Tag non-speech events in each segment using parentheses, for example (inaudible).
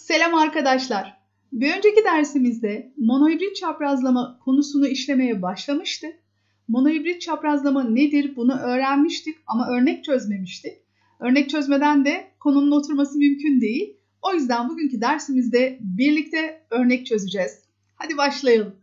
Selam arkadaşlar. Bir önceki dersimizde monohibrit çaprazlama konusunu işlemeye başlamıştık. Monohibrit çaprazlama nedir bunu öğrenmiştik ama örnek çözmemiştik. Örnek çözmeden de konunun oturması mümkün değil. O yüzden bugünkü dersimizde birlikte örnek çözeceğiz. Hadi başlayalım.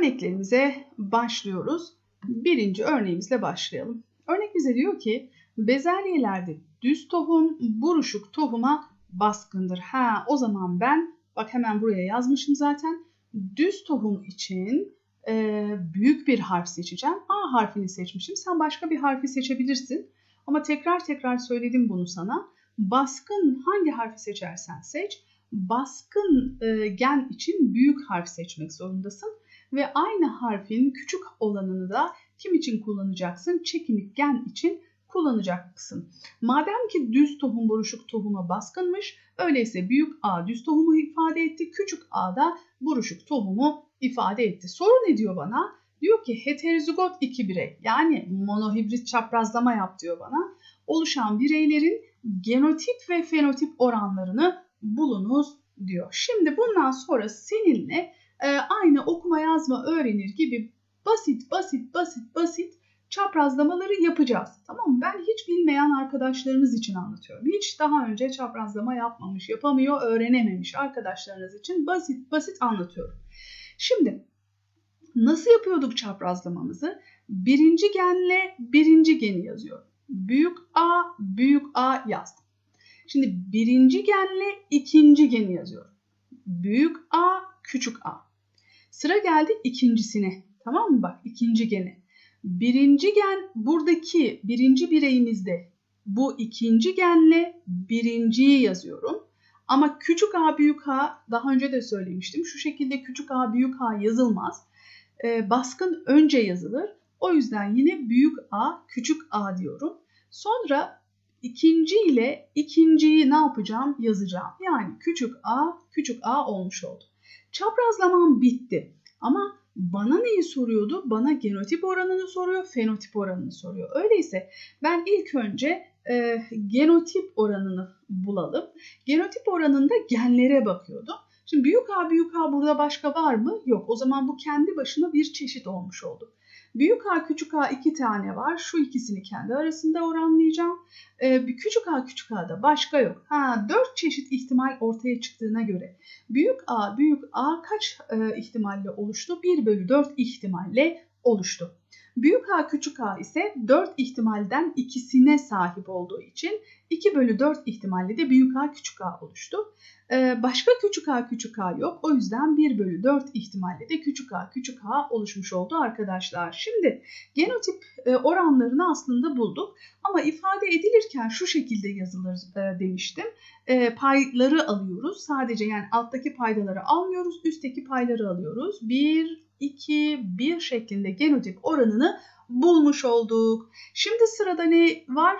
Örneklerimize başlıyoruz. Birinci örneğimizle başlayalım. Örnek bize diyor ki bezelyelerde düz tohum buruşuk tohuma baskındır. Ha, o zaman ben bak hemen buraya yazmışım zaten. Düz tohum için e, büyük bir harf seçeceğim. A harfini seçmişim. Sen başka bir harfi seçebilirsin. Ama tekrar tekrar söyledim bunu sana. Baskın hangi harfi seçersen seç baskın e, gen için büyük harf seçmek zorundasın ve aynı harfin küçük olanını da kim için kullanacaksın? Çekinik gen için kullanacaksın. Madem ki düz tohum buruşuk tohuma baskınmış, öyleyse büyük A düz tohumu ifade etti, küçük A da buruşuk tohumu ifade etti. Soru ne diyor bana? Diyor ki heterozigot iki birey yani monohibrit çaprazlama yap diyor bana. Oluşan bireylerin genotip ve fenotip oranlarını bulunuz diyor. Şimdi bundan sonra seninle e, aynı okuma yazma öğrenir gibi basit basit basit basit çaprazlamaları yapacağız. Tamam mı? Ben hiç bilmeyen arkadaşlarınız için anlatıyorum. Hiç daha önce çaprazlama yapmamış, yapamıyor, öğrenememiş arkadaşlarınız için basit basit anlatıyorum. Şimdi nasıl yapıyorduk çaprazlamamızı? Birinci genle birinci geni yazıyorum. Büyük A, büyük A yazdım. Şimdi birinci genle ikinci geni yazıyorum. Büyük A, küçük A. Sıra geldi ikincisine. Tamam mı? Bak ikinci gene. Birinci gen buradaki birinci bireyimizde bu ikinci genle birinciyi yazıyorum. Ama küçük a büyük a daha önce de söylemiştim. Şu şekilde küçük a büyük a yazılmaz. Ee, baskın önce yazılır. O yüzden yine büyük a küçük a diyorum. Sonra ikinci ile ikinciyi ne yapacağım? Yazacağım. Yani küçük a küçük a olmuş oldu. Çaprazlamam bitti. Ama bana neyi soruyordu? Bana genotip oranını soruyor, fenotip oranını soruyor. Öyleyse ben ilk önce e, genotip oranını bulalım. Genotip oranında genlere bakıyordum. Şimdi büyük A büyük A burada başka var mı? Yok. O zaman bu kendi başına bir çeşit olmuş oldu. Büyük A küçük A iki tane var. Şu ikisini kendi arasında oranlayacağım. Ee, küçük A küçük A'da başka yok. Ha dört çeşit ihtimal ortaya çıktığına göre büyük A büyük A kaç e, ihtimalle oluştu? 1 bölü 4 ihtimalle oluştu. Büyük A küçük A ise 4 ihtimalden ikisine sahip olduğu için 2 bölü 4 ihtimalle de büyük A küçük A oluştu. Ee, başka küçük a küçük a yok. O yüzden 1 bölü 4 ihtimalle de küçük a küçük a oluşmuş oldu arkadaşlar. Şimdi genotip e, oranlarını aslında bulduk. Ama ifade edilirken şu şekilde yazılır e, demiştim. E, payları alıyoruz. Sadece yani alttaki paydaları almıyoruz. Üstteki payları alıyoruz. 1, 2, 1 şeklinde genotip oranını bulmuş olduk. Şimdi sırada ne var?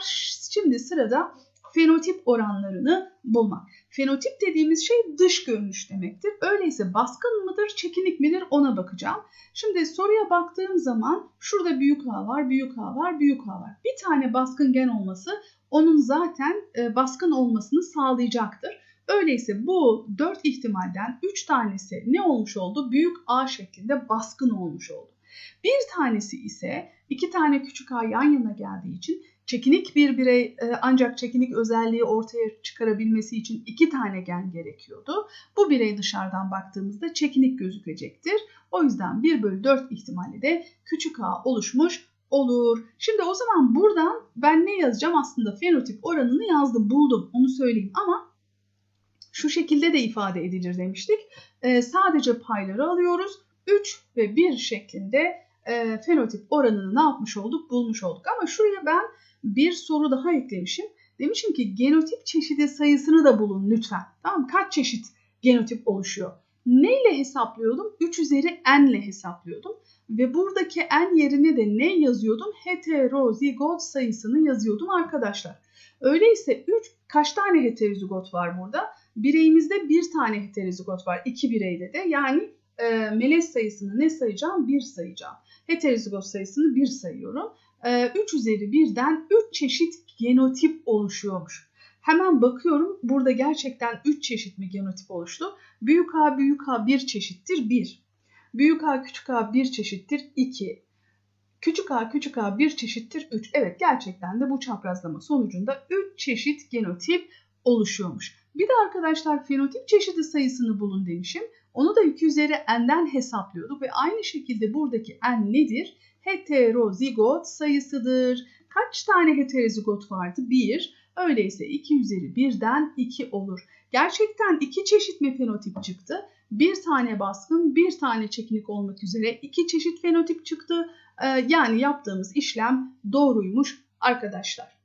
Şimdi sırada fenotip oranlarını bulmak. Fenotip dediğimiz şey dış görünüş demektir. Öyleyse baskın mıdır, çekinik midir ona bakacağım. Şimdi soruya baktığım zaman şurada büyük A var, büyük A var, büyük A var. Bir tane baskın gen olması onun zaten e, baskın olmasını sağlayacaktır. Öyleyse bu 4 ihtimalden 3 tanesi ne olmuş oldu? Büyük A şeklinde baskın olmuş oldu. Bir tanesi ise iki tane küçük A yan yana geldiği için Çekinik bir birey e, ancak çekinik özelliği ortaya çıkarabilmesi için iki tane gen gerekiyordu. Bu birey dışarıdan baktığımızda çekinik gözükecektir. O yüzden 1 bölü 4 ihtimali de küçük a oluşmuş olur. Şimdi o zaman buradan ben ne yazacağım? Aslında fenotip oranını yazdım, buldum. Onu söyleyeyim ama şu şekilde de ifade edilir demiştik. Ee, sadece payları alıyoruz. 3 ve 1 şeklinde e, fenotip oranını ne yapmış olduk? Bulmuş olduk. Ama şuraya ben bir soru daha eklemişim. Demişim ki genotip çeşidi sayısını da bulun lütfen. Tamam Kaç çeşit genotip oluşuyor? Neyle hesaplıyordum? 3 üzeri n ile hesaplıyordum. Ve buradaki n yerine de ne yazıyordum? Heterozigot sayısını yazıyordum arkadaşlar. Öyleyse 3 kaç tane heterozigot var burada? Bireyimizde bir tane heterozigot var. iki bireyde de yani e, melez sayısını ne sayacağım? 1 sayacağım. Heterozigot sayısını 1 sayıyorum. E, 3 üzeri 1'den 3 çeşit genotip oluşuyormuş. Hemen bakıyorum burada gerçekten 3 çeşit mi genotip oluştu? Büyük A büyük A 1 çeşittir 1. Büyük A küçük A 1 çeşittir 2. Küçük a küçük a bir çeşittir 3. Evet gerçekten de bu çaprazlama sonucunda 3 çeşit genotip oluşuyormuş. Bir de arkadaşlar fenotip çeşidi sayısını bulun demişim. Onu da 2 üzeri n'den hesaplıyorduk ve aynı şekilde buradaki n nedir? Heterozigot sayısıdır. Kaç tane heterozigot vardı? 1. Öyleyse 2 üzeri 1'den 2 olur. Gerçekten iki çeşit mi fenotip çıktı? Bir tane baskın, bir tane çekinik olmak üzere iki çeşit fenotip çıktı. Ee, yani yaptığımız işlem doğruymuş arkadaşlar.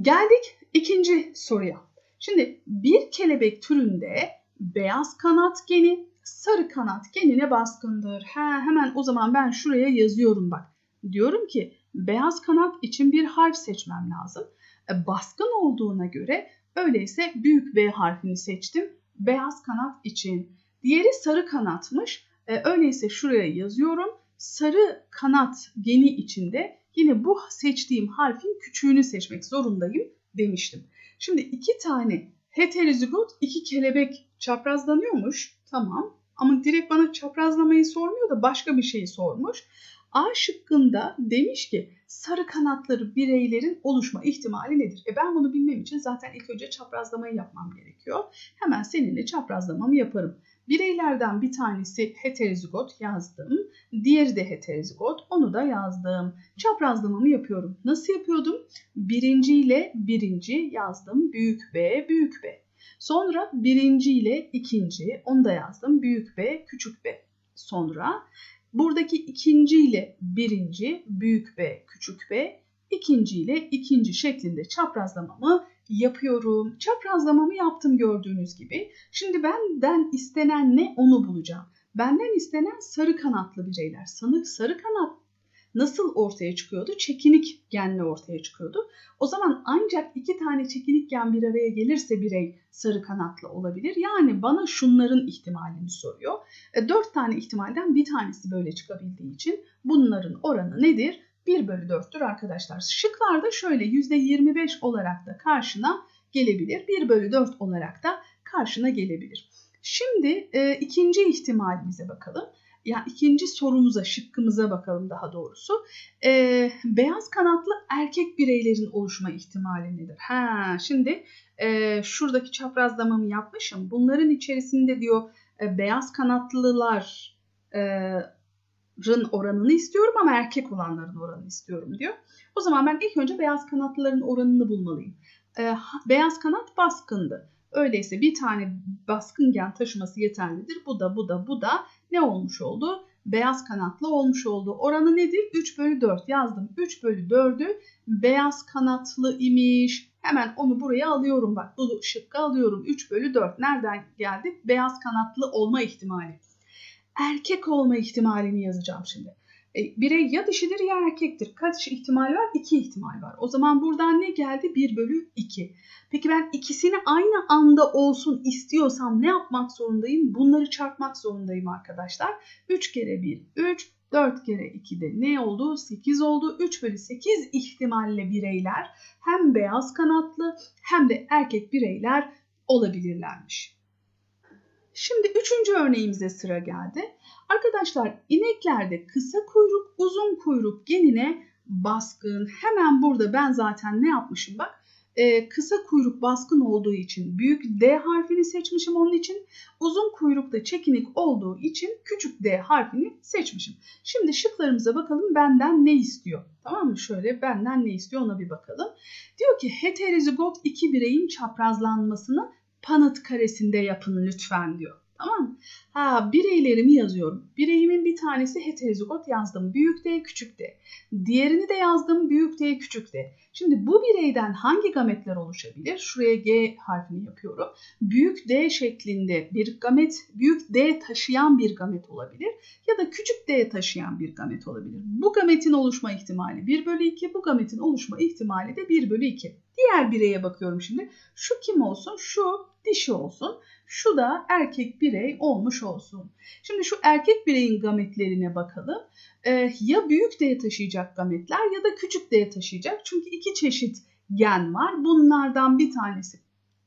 Geldik ikinci soruya. Şimdi bir kelebek türünde beyaz kanat geni sarı kanat genine baskındır. He, hemen o zaman ben şuraya yazıyorum bak. Diyorum ki beyaz kanat için bir harf seçmem lazım. E, baskın olduğuna göre öyleyse büyük B harfini seçtim. Beyaz kanat için. Diğeri sarı kanatmış. E, öyleyse şuraya yazıyorum sarı kanat geni içinde yine bu seçtiğim harfin küçüğünü seçmek zorundayım demiştim. Şimdi iki tane heterozigot iki kelebek çaprazlanıyormuş. Tamam ama direkt bana çaprazlamayı sormuyor da başka bir şeyi sormuş. A şıkkında demiş ki sarı kanatları bireylerin oluşma ihtimali nedir? E ben bunu bilmem için zaten ilk önce çaprazlamayı yapmam gerekiyor. Hemen seninle çaprazlamamı yaparım. Bireylerden bir tanesi heterozigot yazdım. Diğeri de heterozigot. Onu da yazdım. Çaprazlamamı yapıyorum. Nasıl yapıyordum? Birinci ile birinci yazdım. Büyük B, büyük B. Sonra birinci ile ikinci, onu da yazdım. Büyük B, küçük B. Sonra buradaki ikinci ile birinci, büyük B, küçük B. ikinci ile ikinci şeklinde çaprazlamamı yapıyorum. Çaprazlamamı yaptım gördüğünüz gibi. Şimdi benden istenen ne onu bulacağım. Benden istenen sarı kanatlı bireyler. Sarı, sarı kanat nasıl ortaya çıkıyordu? Çekinik genle ortaya çıkıyordu. O zaman ancak iki tane çekinik gen bir araya gelirse birey sarı kanatlı olabilir. Yani bana şunların ihtimalini soruyor. E, dört tane ihtimalden bir tanesi böyle çıkabildiği için bunların oranı nedir? 1 bölü 4'tür arkadaşlar. Şıklarda şöyle %25 olarak da karşına gelebilir. 1 bölü 4 olarak da karşına gelebilir. Şimdi e, ikinci ihtimalimize bakalım. Ya yani ikinci sorumuza, şıkkımıza bakalım daha doğrusu. E, beyaz kanatlı erkek bireylerin oluşma ihtimali nedir? Ha, şimdi e, şuradaki çaprazlamamı yapmışım. Bunların içerisinde diyor e, beyaz kanatlılar e, oranını istiyorum ama erkek olanların oranını istiyorum diyor. O zaman ben ilk önce beyaz kanatlıların oranını bulmalıyım. Ee, beyaz kanat baskındı. Öyleyse bir tane baskın gen taşıması yeterlidir. Bu da bu da bu da ne olmuş oldu? Beyaz kanatlı olmuş oldu. Oranı nedir? 3 bölü 4 yazdım. 3 bölü 4'ü beyaz kanatlı imiş. Hemen onu buraya alıyorum. Bak bu şıkkı alıyorum. 3 bölü 4 nereden geldi? Beyaz kanatlı olma ihtimali erkek olma ihtimalini yazacağım şimdi. E, birey ya dişidir ya erkektir. Kaç ihtimal var? İki ihtimal var. O zaman buradan ne geldi? 1 bölü 2. Peki ben ikisini aynı anda olsun istiyorsam ne yapmak zorundayım? Bunları çarpmak zorundayım arkadaşlar. 3 kere 1 3, 4 kere 2 de ne oldu? 8 oldu. 3 bölü 8 ihtimalle bireyler hem beyaz kanatlı hem de erkek bireyler olabilirlermiş. Şimdi üçüncü örneğimize sıra geldi. Arkadaşlar ineklerde kısa kuyruk, uzun kuyruk genine baskın. Hemen burada ben zaten ne yapmışım bak. Ee, kısa kuyruk baskın olduğu için büyük D harfini seçmişim onun için. Uzun kuyrukta çekinik olduğu için küçük D harfini seçmişim. Şimdi şıklarımıza bakalım benden ne istiyor. Tamam mı? Şöyle benden ne istiyor ona bir bakalım. Diyor ki heterozigot iki bireyin çaprazlanmasını panıt karesinde yapın lütfen diyor. Tamam? Ha bireylerimi yazıyorum. Bireyimin bir tanesi heterozigot yazdım. Büyük D, küçük D. Diğerini de yazdım. Büyük D, küçük D. Şimdi bu bireyden hangi gametler oluşabilir? Şuraya G harfini yapıyorum. Büyük D şeklinde bir gamet, büyük D taşıyan bir gamet olabilir ya da küçük D taşıyan bir gamet olabilir. Bu gametin oluşma ihtimali 1 bölü 2, bu gametin oluşma ihtimali de 1 bölü 2. Diğer bireye bakıyorum şimdi. Şu kim olsun? Şu dişi olsun. Şu da erkek birey olmuş olsun. Şimdi şu erkek bireyin gametlerine bakalım. Ee, ya büyük D taşıyacak gametler ya da küçük D taşıyacak. Çünkü iki çeşit gen var. Bunlardan bir tanesi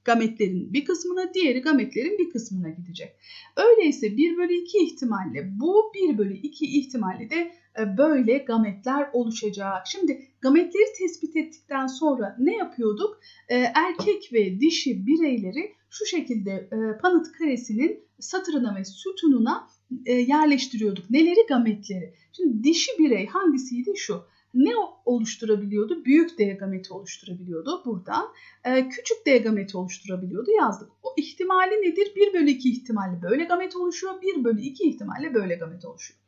gametlerin bir kısmına, diğeri gametlerin bir kısmına gidecek. Öyleyse 1 bölü 2 ihtimalle bu 1 bölü 2 ihtimalle de böyle gametler oluşacak. Şimdi gametleri tespit ettikten sonra ne yapıyorduk? E, erkek ve dişi bireyleri şu şekilde e, panıt karesinin satırına ve sütununa yerleştiriyorduk. Neleri? Gametleri. Şimdi dişi birey hangisiydi? Şu ne oluşturabiliyordu? Büyük D gameti oluşturabiliyordu buradan. E, küçük D gameti oluşturabiliyordu yazdık. O ihtimali nedir? 1 bölü 2 ihtimalle böyle gamet oluşuyor. 1 bölü 2 ihtimalle böyle gamet oluşuyor.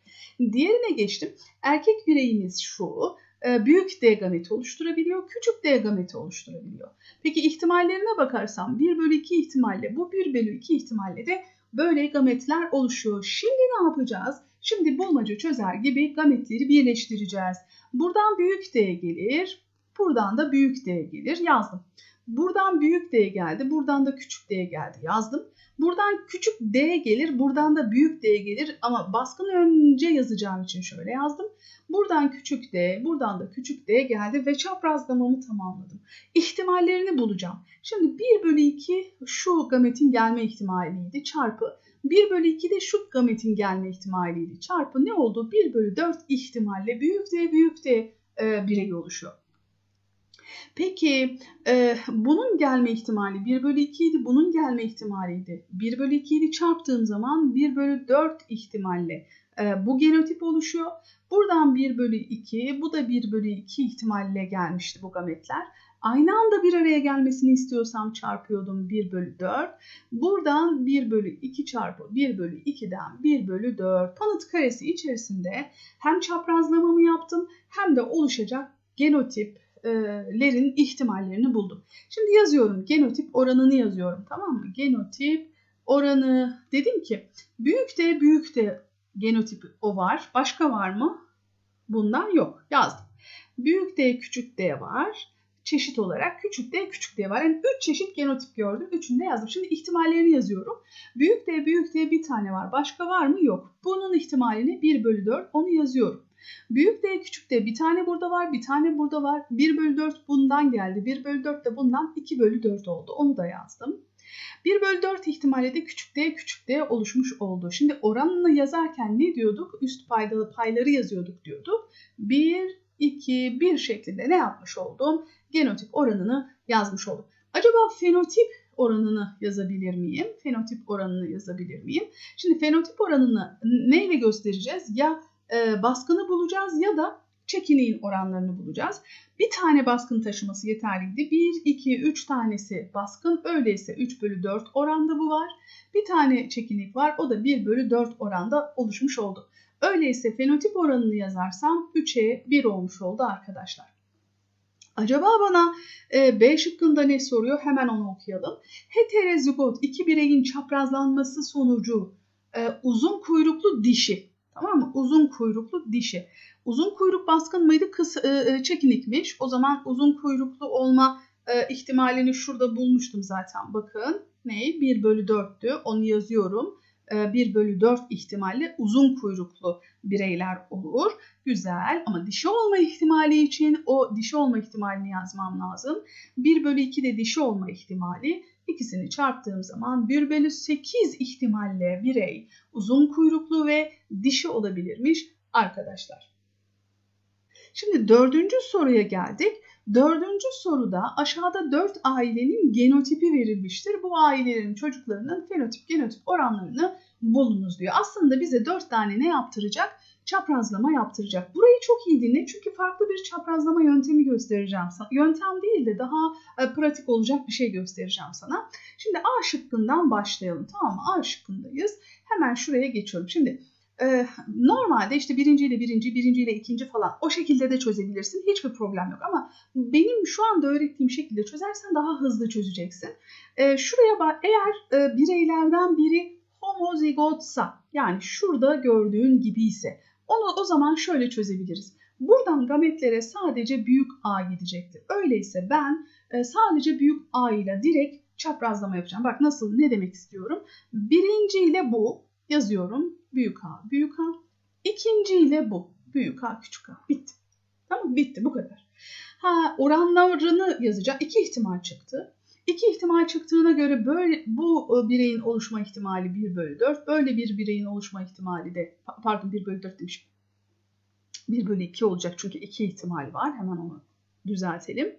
Diğerine geçtim. Erkek bireyimiz şu. E, büyük D gameti oluşturabiliyor. Küçük D gameti oluşturabiliyor. Peki ihtimallerine bakarsam 1 bölü 2 ihtimalle bu 1 bölü 2 ihtimalle de böyle gametler oluşuyor. Şimdi ne yapacağız? Şimdi bulmaca çözer gibi gametleri birleştireceğiz. Buradan büyük D gelir. Buradan da büyük D gelir. Yazdım. Buradan büyük D geldi. Buradan da küçük D geldi. Yazdım. Buradan küçük D gelir. Buradan da büyük D gelir. Ama baskını önce yazacağım için şöyle yazdım. Buradan küçük D, buradan da küçük D geldi ve çaprazlamamı tamamladım. İhtimallerini bulacağım. Şimdi 1 bölü 2 şu gametin gelme ihtimaliydi. Çarpı 1 bölü 2 de şu gametin gelme ihtimaliydi. Çarpı ne oldu? 1 bölü 4 ihtimalle büyük D büyük D e, birey oluşuyor. Peki e, bunun gelme ihtimali 1 bölü 2 idi. Bunun gelme ihtimaliydi. 1 bölü 2 idi çarptığım zaman 1 bölü 4 ihtimalle e, bu genotip oluşuyor. Buradan 1 bölü 2 bu da 1 bölü 2 ihtimalle gelmişti bu gametler. Aynı anda bir araya gelmesini istiyorsam çarpıyordum 1 bölü 4. Buradan 1 bölü 2 çarpı 1 bölü 2'den 1 bölü 4 panıt karesi içerisinde hem çaprazlamamı yaptım hem de oluşacak genotiplerin ihtimallerini buldum. Şimdi yazıyorum genotip oranını yazıyorum tamam mı? Genotip oranı dedim ki büyük de büyük de genotipi o var. Başka var mı? Bundan yok. Yazdım. Büyük D küçük D var çeşit olarak küçük D küçük D var. Yani 3 çeşit genotip gördüm. Üçünü de yazdım. Şimdi ihtimallerini yazıyorum. Büyük D büyük D bir tane var. Başka var mı? Yok. Bunun ihtimalini 1 bölü 4 onu yazıyorum. Büyük D küçük D bir tane burada var bir tane burada var. 1 bölü 4 bundan geldi. 1 bölü 4 de bundan 2 bölü 4 oldu. Onu da yazdım. 1 bölü 4 ihtimalle de küçük d küçük d oluşmuş oldu. Şimdi oranını yazarken ne diyorduk? Üst paydalı payları yazıyorduk diyorduk. 1, 2, 1 şeklinde ne yapmış oldum? Genotip oranını yazmış oldum. Acaba fenotip oranını yazabilir miyim? Fenotip oranını yazabilir miyim? Şimdi fenotip oranını neyle göstereceğiz? Ya e, baskını bulacağız ya da çekiniğin oranlarını bulacağız. Bir tane baskın taşıması yeterliydi. 1, 2, 3 tanesi baskın. Öyleyse 3 bölü 4 oranda bu var. Bir tane çekinik var. O da 1 bölü 4 oranda oluşmuş oldu. Öyleyse fenotip oranını yazarsam 3'e 1 olmuş oldu arkadaşlar. Acaba bana e, B şıkkında ne soruyor? Hemen onu okuyalım. Heterozigot iki bireyin çaprazlanması sonucu e, uzun kuyruklu dişi. Tamam mı? Uzun kuyruklu dişi. Uzun kuyruk baskın mıydı? Kısa, e, e, çekinikmiş. O zaman uzun kuyruklu olma e, ihtimalini şurada bulmuştum zaten. Bakın ne? 1 bölü 4'tü. Onu yazıyorum. 1 bölü 4 ihtimalle uzun kuyruklu bireyler olur. Güzel ama dişi olma ihtimali için o dişi olma ihtimalini yazmam lazım. 1 bölü 2 de dişi olma ihtimali. İkisini çarptığım zaman 1 bölü 8 ihtimalle birey uzun kuyruklu ve dişi olabilirmiş arkadaşlar. Şimdi dördüncü soruya geldik. Dördüncü soruda aşağıda dört ailenin genotipi verilmiştir. Bu ailelerin çocuklarının fenotip genotip oranlarını bulunuz diyor. Aslında bize dört tane ne yaptıracak? Çaprazlama yaptıracak. Burayı çok iyi dinle çünkü farklı bir çaprazlama yöntemi göstereceğim sana. Yöntem değil de daha e, pratik olacak bir şey göstereceğim sana. Şimdi A şıkkından başlayalım tamam mı? A şıkkındayız. Hemen şuraya geçiyorum. Şimdi ee, normalde işte birinci ile birinci, birinci ile ikinci falan o şekilde de çözebilirsin. Hiçbir problem yok ama benim şu anda öğrettiğim şekilde çözersen daha hızlı çözeceksin. Ee, şuraya bak eğer e, bireylerden biri homozigotsa yani şurada gördüğün gibi ise onu o zaman şöyle çözebiliriz. Buradan gametlere sadece büyük A gidecektir. Öyleyse ben e, sadece büyük A ile direkt çaprazlama yapacağım. Bak nasıl ne demek istiyorum? Birinci ile bu yazıyorum. Büyük A, büyük A. İkinci ile bu. Büyük A, küçük A. Bitti. Tamam bitti bu kadar. Ha oranlarını yazacağım. İki ihtimal çıktı. İki ihtimal çıktığına göre böyle bu e, bireyin oluşma ihtimali 1 bölü 4. Böyle bir bireyin oluşma ihtimali de pardon 1 bölü 4 demişim. 1 bölü 2 olacak çünkü iki ihtimal var. Hemen onu düzeltelim.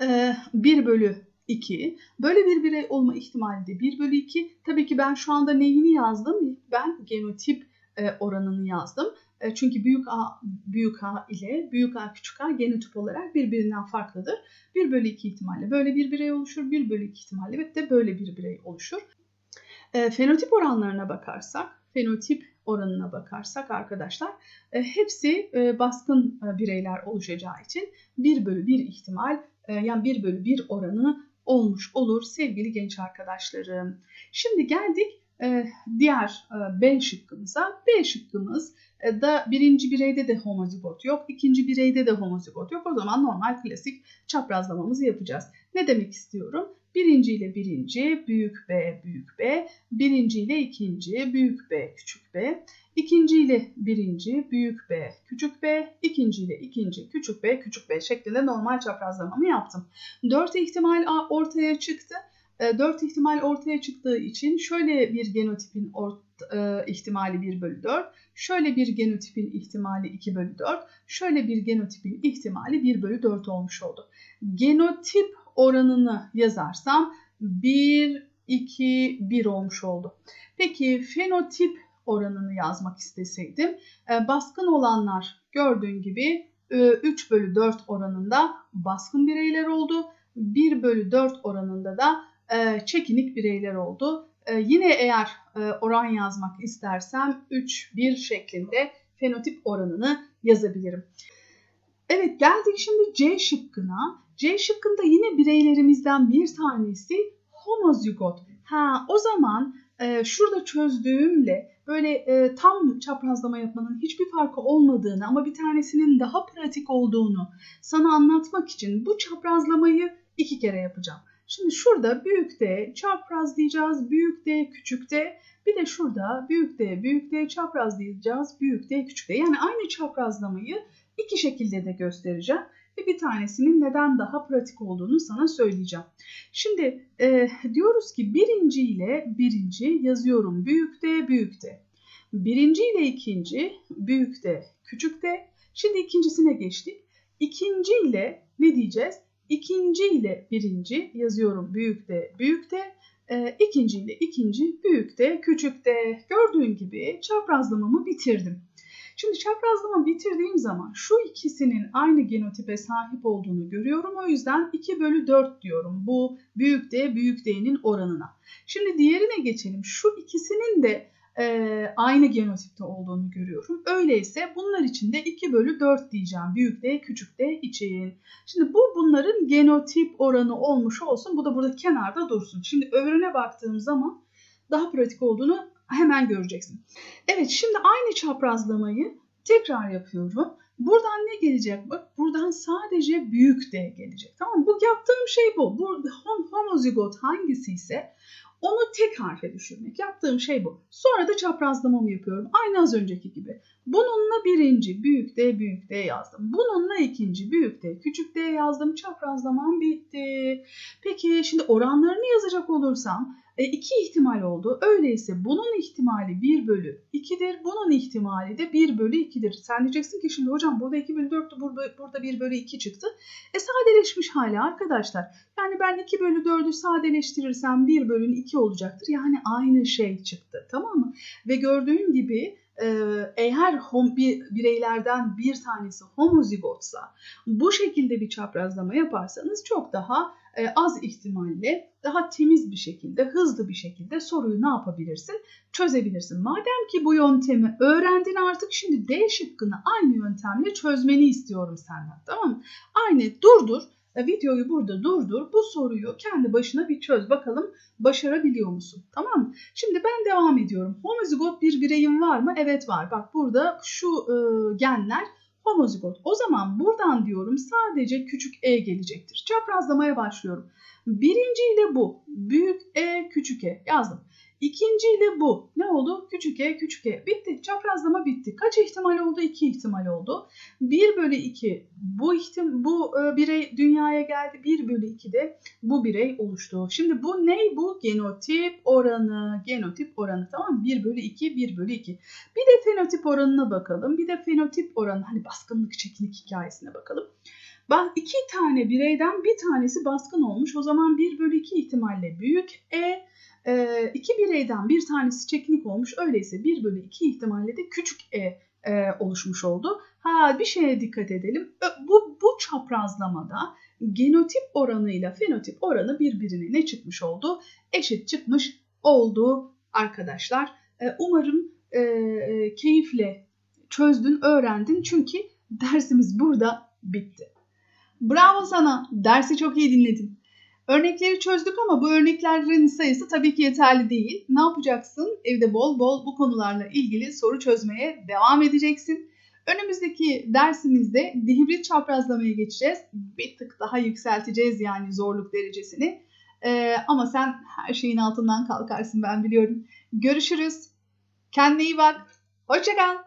1 ee, bölü 2. Böyle bir birey olma ihtimali de 1 bölü 2. Tabii ki ben şu anda neyini yazdım? Ben genotip e, oranını yazdım. E, çünkü büyük A büyük A ile büyük A küçük A genotip olarak birbirinden farklıdır. 1 bölü 2 ihtimalle böyle bir birey oluşur. 1 bölü 2 ihtimalle de böyle bir birey oluşur. E, fenotip oranlarına bakarsak, fenotip oranına bakarsak arkadaşlar e, hepsi baskın bireyler oluşacağı için 1 bölü 1 ihtimal yani 1 bölü 1 oranı olmuş olur sevgili genç arkadaşlarım. Şimdi geldik diğer e, B şıkkımıza. B şıkkımız e, da birinci bireyde de homozigot yok, ikinci bireyde de homozigot yok. O zaman normal klasik çaprazlamamızı yapacağız. Ne demek istiyorum? Birinci ile birinci, büyük B, büyük B. Birinci ile ikinci, büyük B, küçük B. İkinci ile birinci, büyük B, küçük B. İkinci ile ikinci, küçük B, küçük B şeklinde normal çaprazlamamı yaptım. Dört ihtimal ortaya çıktı. 4 e, ihtimal ortaya çıktığı için şöyle bir genotipin ort, e, ihtimali 1 bölü 4, şöyle bir genotipin ihtimali 2 bölü 4, şöyle bir genotipin ihtimali 1 bölü 4 olmuş oldu. Genotip oranını yazarsam 1, 2, 1 olmuş oldu. Peki fenotip oranını yazmak isteseydim e, baskın olanlar gördüğün gibi 3 bölü 4 oranında baskın bireyler oldu. 1 bölü 4 oranında da e, çekinik bireyler oldu. E, yine eğer e, oran yazmak istersem 3-1 şeklinde fenotip oranını yazabilirim. Evet geldik şimdi C şıkkına. C şıkkında yine bireylerimizden bir tanesi homozigot. Ha o zaman e, şurada çözdüğümle böyle e, tam çaprazlama yapmanın hiçbir farkı olmadığını ama bir tanesinin daha pratik olduğunu sana anlatmak için bu çaprazlamayı iki kere yapacağım. Şimdi şurada büyük D çapraz diyeceğiz. Büyük D küçük D. Bir de şurada büyük D büyük D çapraz diyeceğiz. Büyük D küçük D. Yani aynı çaprazlamayı iki şekilde de göstereceğim. Ve bir tanesinin neden daha pratik olduğunu sana söyleyeceğim. Şimdi e, diyoruz ki birinci ile birinci yazıyorum. Büyük D büyük D. Birinci ile ikinci büyük D küçük D. Şimdi ikincisine geçtik. İkinci ile ne diyeceğiz? İkinci ile birinci yazıyorum büyük de büyük de. E, ikinci ile ikinci büyük de küçük de. Gördüğün gibi çaprazlamamı bitirdim. Şimdi çaprazlama bitirdiğim zaman şu ikisinin aynı genotipe sahip olduğunu görüyorum. O yüzden 2 bölü 4 diyorum bu büyük D büyük D'nin oranına. Şimdi diğerine geçelim. Şu ikisinin de e, aynı genotipte olduğunu görüyorum. Öyleyse bunlar için de 2 bölü 4 diyeceğim. Büyük D küçük D için. Şimdi bu bunların genotip oranı olmuş olsun. Bu da burada kenarda dursun. Şimdi öbürüne baktığım zaman daha pratik olduğunu hemen göreceksin. Evet şimdi aynı çaprazlamayı tekrar yapıyorum. Buradan ne gelecek? Bak buradan sadece büyük D gelecek. Tamam Bu yaptığım şey bu. Bu homozigot hangisi ise onu tek harfe düşürmek. Yaptığım şey bu. Sonra da çaprazlamamı yapıyorum. Aynı az önceki gibi. Bununla birinci büyük D büyük D yazdım. Bununla ikinci büyük D küçük D yazdım. Çaprazlamam bitti. Peki şimdi oranlarını yazacak olursam e, iki ihtimal oldu. Öyleyse bunun ihtimali 1 bölü 2'dir. Bunun ihtimali de 1 bölü 2'dir. Sen diyeceksin ki şimdi hocam burada 2 bölü 4'tü burada, burada 1 bölü 2 çıktı. E sadeleşmiş hali arkadaşlar. Yani ben 2 bölü 4'ü sadeleştirirsem 1 bölü 2 olacaktır. Yani aynı şey çıktı tamam mı? Ve gördüğün gibi eğer bireylerden bir tanesi homozigotsa bu şekilde bir çaprazlama yaparsanız çok daha az ihtimalle daha temiz bir şekilde, hızlı bir şekilde soruyu ne yapabilirsin? Çözebilirsin. Madem ki bu yöntemi öğrendin artık şimdi D şıkkını aynı yöntemle çözmeni istiyorum senden. Tamam mı? Aynı durdur e, videoyu burada durdur. Bu soruyu kendi başına bir çöz. Bakalım başarabiliyor musun? Tamam mı? Şimdi ben devam ediyorum. Homozigot bir bireyim var mı? Evet var. Bak burada şu e, genler homozigot. O zaman buradan diyorum sadece küçük e gelecektir. Çaprazlamaya başlıyorum. Birinci ile bu. Büyük E, küçük E. Yazdım. İkinci ile bu. Ne oldu? Küçük e, küçük e. Bitti. Çaprazlama bitti. Kaç ihtimal oldu? İki ihtimal oldu. 1 bölü 2 bu, ihtim bu e, birey dünyaya geldi. 1 bölü 2 de bu birey oluştu. Şimdi bu ne? Bu genotip oranı. Genotip oranı tamam mı? 1 bölü 2, 1 bölü 2. Bir de fenotip oranına bakalım. Bir de fenotip oranı hani baskınlık çekinik hikayesine bakalım. Bak iki tane bireyden bir tanesi baskın olmuş. O zaman 1 bölü 2 ihtimalle büyük E e, iki bireyden bir tanesi çekinik olmuş. Öyleyse 1 bölü 2 ihtimalle de küçük e, e oluşmuş oldu. Ha bir şeye dikkat edelim. Bu, bu çaprazlamada genotip oranıyla fenotip oranı birbirine ne çıkmış oldu? Eşit çıkmış oldu arkadaşlar. E, umarım e, keyifle çözdün, öğrendin. Çünkü (laughs) dersimiz burada bitti. Bravo sana. Dersi çok iyi dinledin. Örnekleri çözdük ama bu örneklerin sayısı tabii ki yeterli değil. Ne yapacaksın? Evde bol bol bu konularla ilgili soru çözmeye devam edeceksin. Önümüzdeki dersimizde dihibrit çaprazlamaya geçeceğiz. Bir tık daha yükselteceğiz yani zorluk derecesini. Ee, ama sen her şeyin altından kalkarsın ben biliyorum. Görüşürüz. Kendine iyi bak. Hoşçakal.